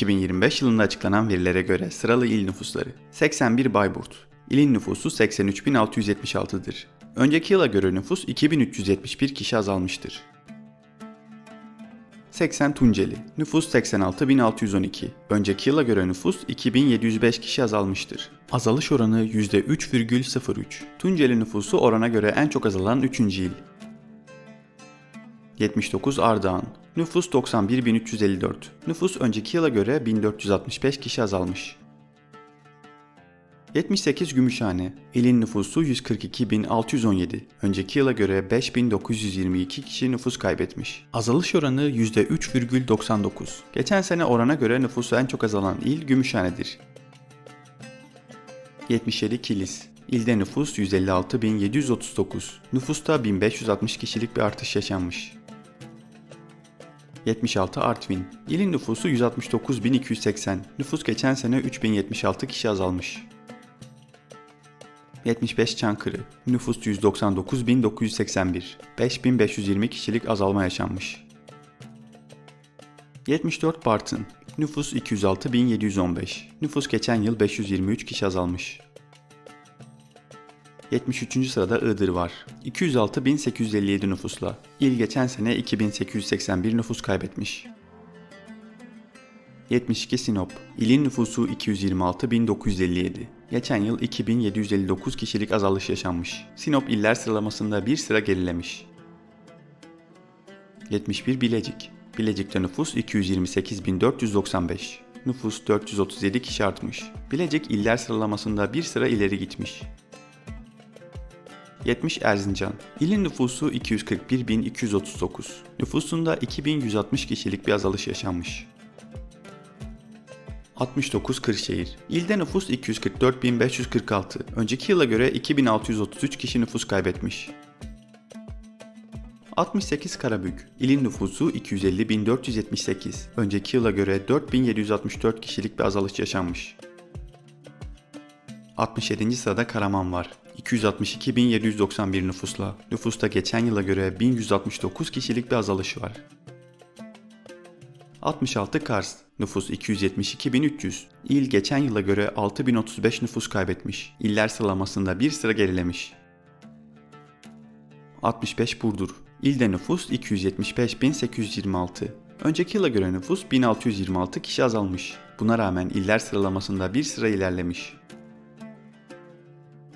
2025 yılında açıklanan verilere göre sıralı il nüfusları 81 Bayburt. İlin nüfusu 83.676'dır. Önceki yıla göre nüfus 2371 kişi azalmıştır. 80 Tunceli. Nüfus 86.612. Önceki yıla göre nüfus 2705 kişi azalmıştır. Azalış oranı %3,03. Tunceli nüfusu orana göre en çok azalan 3. il. 79 Ardahan. Nüfus 91.354. Nüfus önceki yıla göre 1465 kişi azalmış. 78 Gümüşhane. İlin nüfusu 142.617. Önceki yıla göre 5.922 kişi nüfus kaybetmiş. Azalış oranı %3,99. Geçen sene orana göre nüfusu en çok azalan il Gümüşhane'dir. 77 Kilis. İlde nüfus 156.739. Nüfusta 1560 kişilik bir artış yaşanmış. 76 Artvin. İlin nüfusu 169.280. Nüfus geçen sene 3076 kişi azalmış. 75 Çankırı. Nüfus 199.981. 5520 kişilik azalma yaşanmış. 74 Bartın. Nüfus 206.715. Nüfus geçen yıl 523 kişi azalmış. 73. sırada Iğdır var. 206.857 nüfusla. İl geçen sene 2881 nüfus kaybetmiş. 72 Sinop. İlin nüfusu 226.957. Geçen yıl 2759 kişilik azalış yaşanmış. Sinop iller sıralamasında bir sıra gerilemiş. 71 Bilecik. Bilecik'te nüfus 228.495. Nüfus 437 kişi artmış. Bilecik iller sıralamasında bir sıra ileri gitmiş. 70 Erzincan. İlin nüfusu 241.239. Nüfusunda 2160 kişilik bir azalış yaşanmış. 69 Kırşehir. İlde nüfus 244.546. Önceki yıla göre 2633 kişi nüfus kaybetmiş. 68 Karabük. İlin nüfusu 250.478. Önceki yıla göre 4764 kişilik bir azalış yaşanmış. 67. sırada Karaman var. 262.791 nüfusla. Nüfusta geçen yıla göre 1169 kişilik bir azalış var. 66 Kars. Nüfus 272.300. İl geçen yıla göre 6035 nüfus kaybetmiş. İller sıralamasında bir sıra gerilemiş. 65 Burdur. İlde nüfus 275.826. Önceki yıla göre nüfus 1626 kişi azalmış. Buna rağmen iller sıralamasında bir sıra ilerlemiş.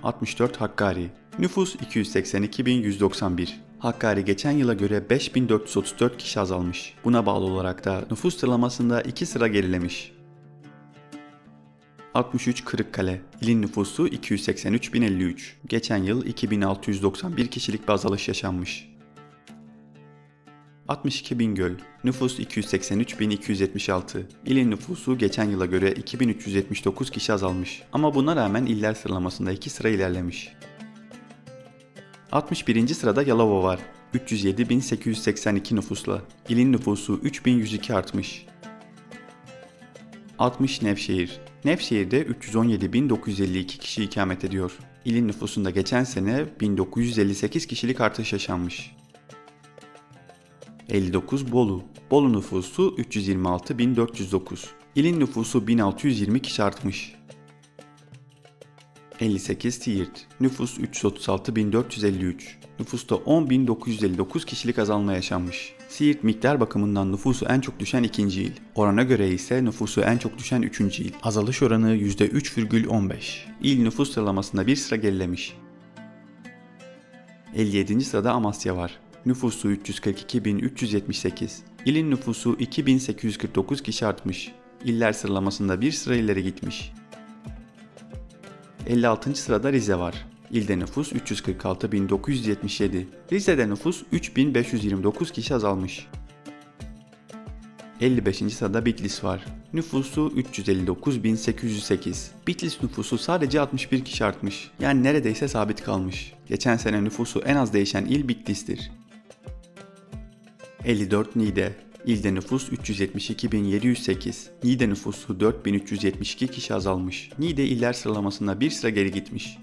64 Hakkari. Nüfus 282.191. Hakkari geçen yıla göre 5434 kişi azalmış. Buna bağlı olarak da nüfus sıralamasında 2 sıra gerilemiş. 63 Kırıkkale. İlin nüfusu 283.053. Geçen yıl 2691 kişilik bir azalış yaşanmış. 62 Bingöl. Nüfus 283.276. İlin nüfusu geçen yıla göre 2379 kişi azalmış. Ama buna rağmen iller sıralamasında 2 sıra ilerlemiş. 61. sırada Yalova var. 307.882 nüfusla. İlin nüfusu 3102 artmış. 60 Nevşehir. Nevşehir'de 317.952 kişi ikamet ediyor. İlin nüfusunda geçen sene 1958 kişilik artış yaşanmış. 59 Bolu. Bolu nüfusu 326.409. İlin nüfusu 1620 kişi artmış. 58 Siirt. Nüfus 336.453. Nüfusta 10.959 kişilik azalma yaşanmış. Siirt miktar bakımından nüfusu en çok düşen ikinci il. Orana göre ise nüfusu en çok düşen üçüncü il. Azalış oranı %3,15. İl nüfus sıralamasında bir sıra gerilemiş. 57. sırada Amasya var. Nüfusu 342.378. İlin nüfusu 2849 kişi artmış. İller sıralamasında bir sıra ileri gitmiş. 56. sırada Rize var. İlde nüfus 346.977. Rize'de nüfus 3529 kişi azalmış. 55. sırada Bitlis var. Nüfusu 359.808. Bitlis nüfusu sadece 61 kişi artmış. Yani neredeyse sabit kalmış. Geçen sene nüfusu en az değişen il Bitlis'tir. 54 Niğde. İlde nüfus 372.708. Niğde nüfusu 4372 kişi azalmış. Niğde iller sıralamasında bir sıra geri gitmiş.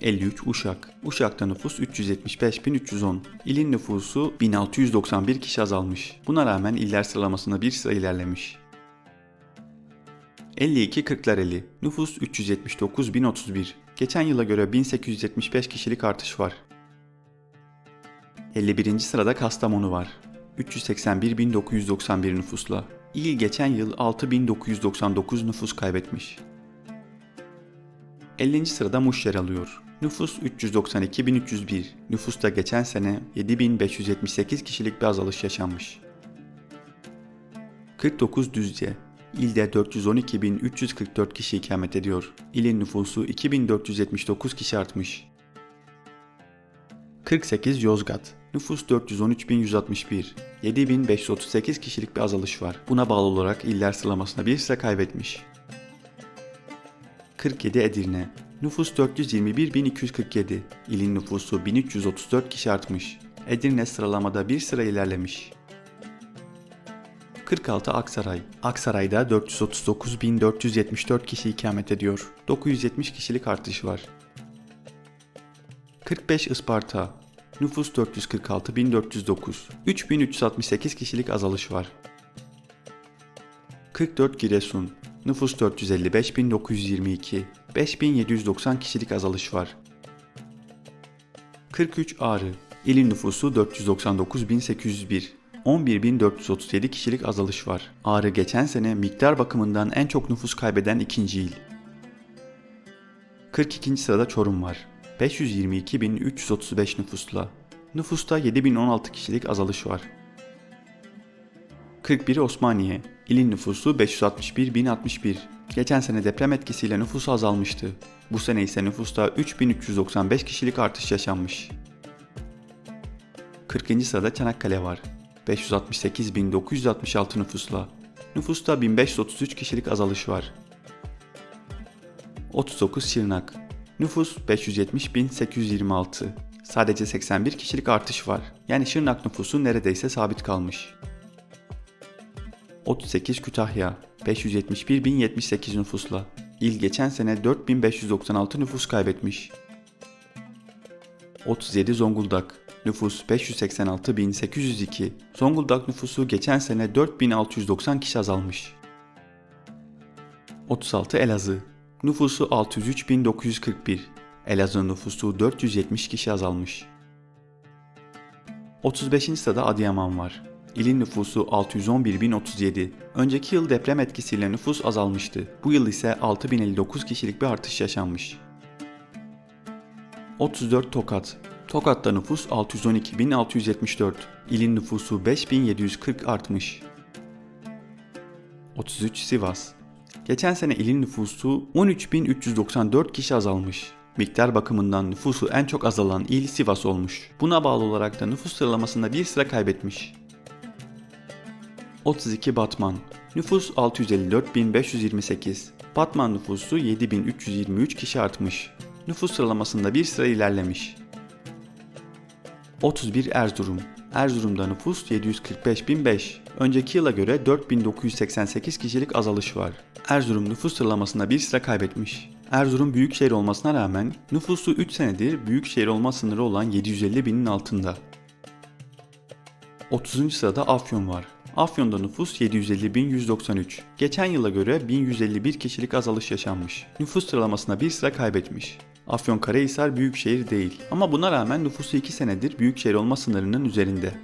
53 Uşak. Uşak'ta nüfus 375.310. İlin nüfusu 1691 kişi azalmış. Buna rağmen iller sıralamasında bir sıra ilerlemiş. 52 Kırklareli. Nüfus 379.031. Geçen yıla göre 1875 kişilik artış var. 51. sırada Kastamonu var. 381.991 nüfusla. İl geçen yıl 6.999 nüfus kaybetmiş. 50. sırada Muş yer alıyor. Nüfus 392.301. Nüfusta geçen sene 7.578 kişilik bir azalış yaşanmış. 49 Düzce. İlde 412.344 kişi ikamet ediyor. İlin nüfusu 2479 kişi artmış. 48 Yozgat. Nüfus 413.161. 7.538 kişilik bir azalış var. Buna bağlı olarak iller sıralamasında bir sıra kaybetmiş. 47 Edirne. Nüfus 421.247. İlin nüfusu 1334 kişi artmış. Edirne sıralamada bir sıra ilerlemiş. 46 Aksaray. Aksaray'da 439.474 kişi ikamet ediyor. 970 kişilik artış var. 45 Isparta. Nüfus 446.409. 3368 kişilik azalış var. 44 Giresun. Nüfus 455.922. 5790 kişilik azalış var. 43 Ağrı. İlin nüfusu 499.801. 11.437 kişilik azalış var. Ağrı geçen sene miktar bakımından en çok nüfus kaybeden ikinci il. 42. sırada Çorum var. 522.335 nüfusla. Nüfusta 7016 kişilik azalış var. 41 Osmaniye. İlin nüfusu 561.061. Geçen sene deprem etkisiyle nüfusu azalmıştı. Bu sene ise nüfusta 3395 kişilik artış yaşanmış. 40. sırada Çanakkale var. 568.966 nüfusla. Nüfusta 1533 kişilik azalış var. 39 Şırnak. Nüfus 570.826. Sadece 81 kişilik artış var. Yani Şırnak nüfusu neredeyse sabit kalmış. 38 Kütahya. 571.078 nüfusla. İl geçen sene 4596 nüfus kaybetmiş. 37 Zonguldak. Nüfus 586.802. Zonguldak nüfusu geçen sene 4690 kişi azalmış. 36 Elazığ. Nüfusu 603.941. Elazığ nüfusu 470 kişi azalmış. 35. sırada Adıyaman var. İlin nüfusu 611.037. Önceki yıl deprem etkisiyle nüfus azalmıştı. Bu yıl ise 6.059 kişilik bir artış yaşanmış. 34 Tokat. Tokat'ta nüfus 612.674. İlin nüfusu 5.740 artmış. 33 Sivas. Geçen sene ilin nüfusu 13.394 kişi azalmış. Miktar bakımından nüfusu en çok azalan il Sivas olmuş. Buna bağlı olarak da nüfus sıralamasında bir sıra kaybetmiş. 32 Batman. Nüfus 654.528. Batman nüfusu 7.323 kişi artmış. Nüfus sıralamasında bir sıra ilerlemiş. 31 Erzurum. Erzurum'da nüfus 745.005. Önceki yıla göre 4988 kişilik azalış var. Erzurum nüfus sıralamasında bir sıra kaybetmiş. Erzurum büyük şehir olmasına rağmen nüfusu 3 senedir büyük şehir olma sınırı olan 750 binin altında. 30. sırada Afyon var. Afyon'da nüfus 750.193. Geçen yıla göre 1151 kişilik azalış yaşanmış. Nüfus sıralamasına bir sıra kaybetmiş. Afyonkarahisar büyük şehir değil ama buna rağmen nüfusu 2 senedir büyük şehir olma sınırının üzerinde.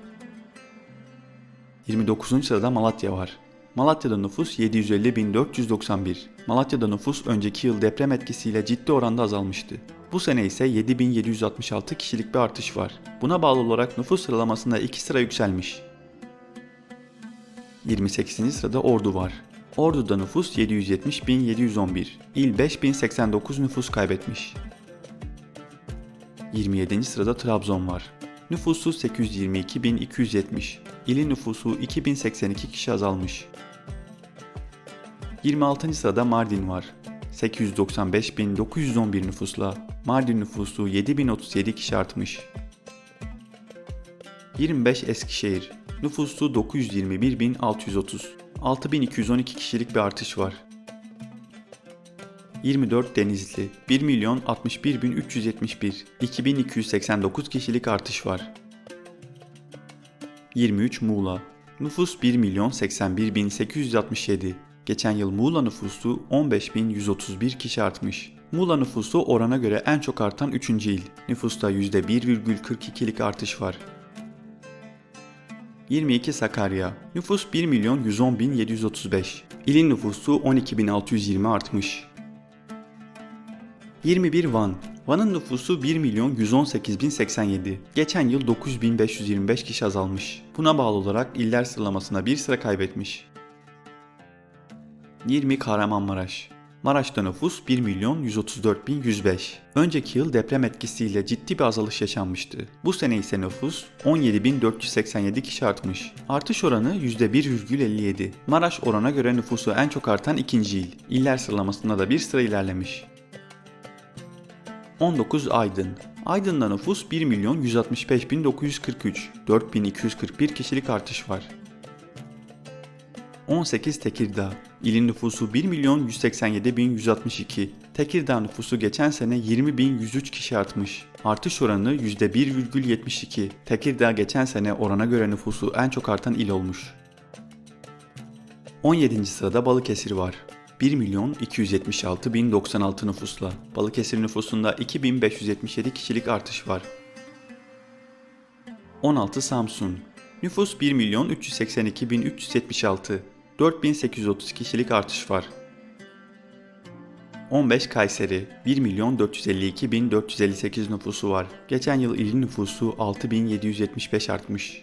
29. sırada Malatya var. Malatya'da nüfus 750.491. Malatya'da nüfus önceki yıl deprem etkisiyle ciddi oranda azalmıştı. Bu sene ise 7.766 kişilik bir artış var. Buna bağlı olarak nüfus sıralamasında 2 sıra yükselmiş. 28. sırada Ordu var. Ordu'da nüfus 770.711. İl 5089 nüfus kaybetmiş. 27. sırada Trabzon var. Nüfusu 822.270. İlin nüfusu 2082 kişi azalmış. 26. sırada Mardin var. 895.911 nüfusla Mardin nüfusu 7037 kişi artmış. 25 Eskişehir. Nüfusu 921.630. 6212 kişilik bir artış var. 24 Denizli 1 milyon 61 bin 371 2289 kişilik artış var. 23 Muğla Nüfus 1 milyon 81 bin 867 Geçen yıl Muğla nüfusu 15 bin 131 kişi artmış. Muğla nüfusu orana göre en çok artan 3. il. Nüfusta %1,42'lik artış var. 22 Sakarya Nüfus 1 milyon 110 bin 735 İlin nüfusu 12.620 artmış. 21 Van Van'ın nüfusu 1 milyon 118 bin 87. Geçen yıl 9525 kişi azalmış. Buna bağlı olarak iller sıralamasına bir sıra kaybetmiş. 20 Kahramanmaraş Maraş'ta nüfus 1 milyon 134 bin 105. Önceki yıl deprem etkisiyle ciddi bir azalış yaşanmıştı. Bu sene ise nüfus 17 bin 487 kişi artmış. Artış oranı %1,57. Maraş orana göre nüfusu en çok artan ikinci il. İller sıralamasında da bir sıra ilerlemiş. 19 Aydın Aydın'da nüfus 1 milyon 165 bin 943. 4241 kişilik artış var. 18 Tekirdağ İlin nüfusu 1 milyon 187 bin 162. Tekirdağ nüfusu geçen sene 20 bin 103 kişi artmış. Artış oranı %1,72. Tekirdağ geçen sene orana göre nüfusu en çok artan il olmuş. 17. sırada Balıkesir var. 1 milyon 276 bin 96 nüfusla. Balıkesir nüfusunda 2577 kişilik artış var. 16 Samsun. Nüfus 1 milyon 382 bin 376. 4830 kişilik artış var. 15 Kayseri 1 milyon 452 bin 458 nüfusu var. Geçen yıl ilin nüfusu 6775 artmış.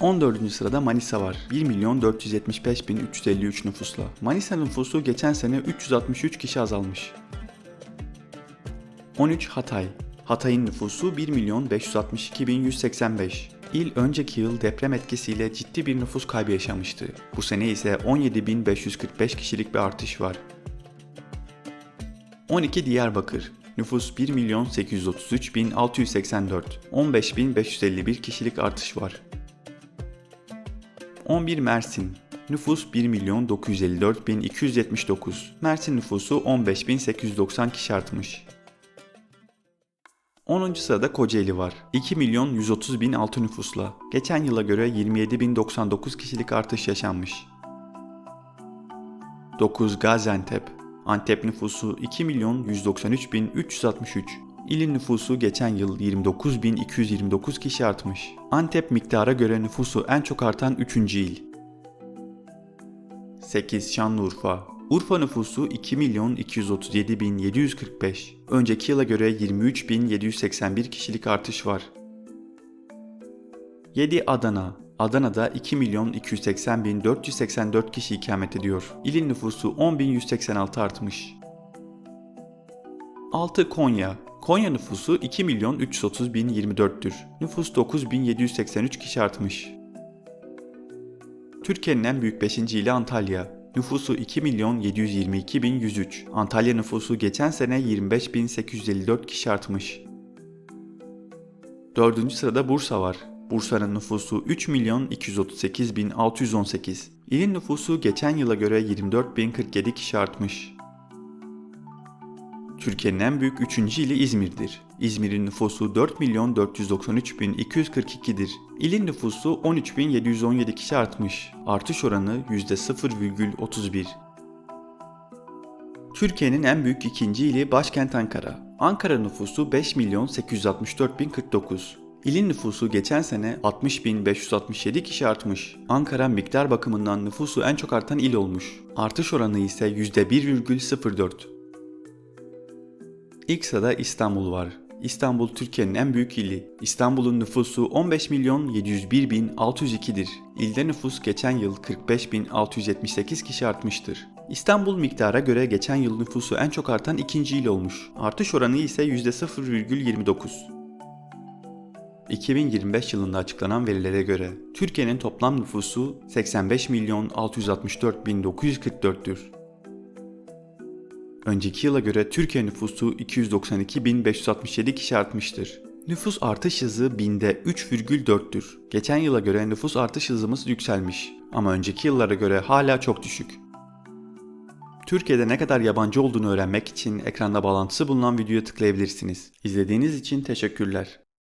14. sırada Manisa var. 1 milyon 475 bin 353 nüfusla. Manisa nüfusu geçen sene 363 kişi azalmış. 13 Hatay. Hatay'ın nüfusu 1 milyon 562 bin 185. İl önceki yıl deprem etkisiyle ciddi bir nüfus kaybı yaşamıştı. Bu sene ise 17.545 kişilik bir artış var. 12 Diyarbakır Nüfus 1 milyon 833 bin 684, 15.551 kişilik artış var. 11 Mersin Nüfus 1 milyon 954 bin 279. Mersin nüfusu 15.890 kişi artmış. 10. sırada Kocaeli var. 2 milyon 130 bin 6 nüfusla. Geçen yıla göre 27 bin 99 kişilik artış yaşanmış. 9 Gaziantep. Antep nüfusu 2 milyon 193 bin 363. İlin nüfusu geçen yıl 29 bin 229 kişi artmış. Antep miktara göre nüfusu en çok artan 3. il. 8 Şanlıurfa Urfa nüfusu 2 milyon 237 bin 745. Önceki yıla göre 23 bin 781 kişilik artış var. 7 Adana Adana'da 2 milyon 280 bin 484 kişi ikamet ediyor. İlin nüfusu 10 bin 186 artmış. 6 Konya Konya nüfusu 2 milyon 330 bin 24'tür. Nüfus 9 bin 783 kişi artmış. Türkiye'nin en büyük 5. ili Antalya. Nüfusu 2 milyon 722 bin 103. Antalya nüfusu geçen sene 25 bin 854 kişi artmış. Dördüncü sırada Bursa var. Bursa'nın nüfusu 3 milyon 238 bin 618. İlin nüfusu geçen yıla göre 24 bin 47 kişi artmış. Türkiye'nin en büyük 3. ili İzmir'dir. İzmir'in nüfusu 4 milyon 493 bin 242'dir. İlin nüfusu 13 bin 717 kişi artmış. Artış oranı %0,31. Türkiye'nin en büyük ikinci ili başkent Ankara. Ankara nüfusu 5 milyon 864 bin 49. İlin nüfusu geçen sene 60.567 kişi artmış. Ankara miktar bakımından nüfusu en çok artan il olmuş. Artış oranı ise %1,04. İlk sırada İstanbul var. İstanbul Türkiye'nin en büyük ili. İstanbul'un nüfusu 15 milyon 701 bin 602'dir. İlde nüfus geçen yıl 45 bin 678 kişi artmıştır. İstanbul miktara göre geçen yıl nüfusu en çok artan ikinci il olmuş. Artış oranı ise %0,29. 2025 yılında açıklanan verilere göre Türkiye'nin toplam nüfusu 85 milyon 664 bin 944'tür. Önceki yıla göre Türkiye nüfusu 292.567 kişi artmıştır. Nüfus artış hızı binde 3,4'tür. Geçen yıla göre nüfus artış hızımız yükselmiş ama önceki yıllara göre hala çok düşük. Türkiye'de ne kadar yabancı olduğunu öğrenmek için ekranda bağlantısı bulunan videoya tıklayabilirsiniz. İzlediğiniz için teşekkürler.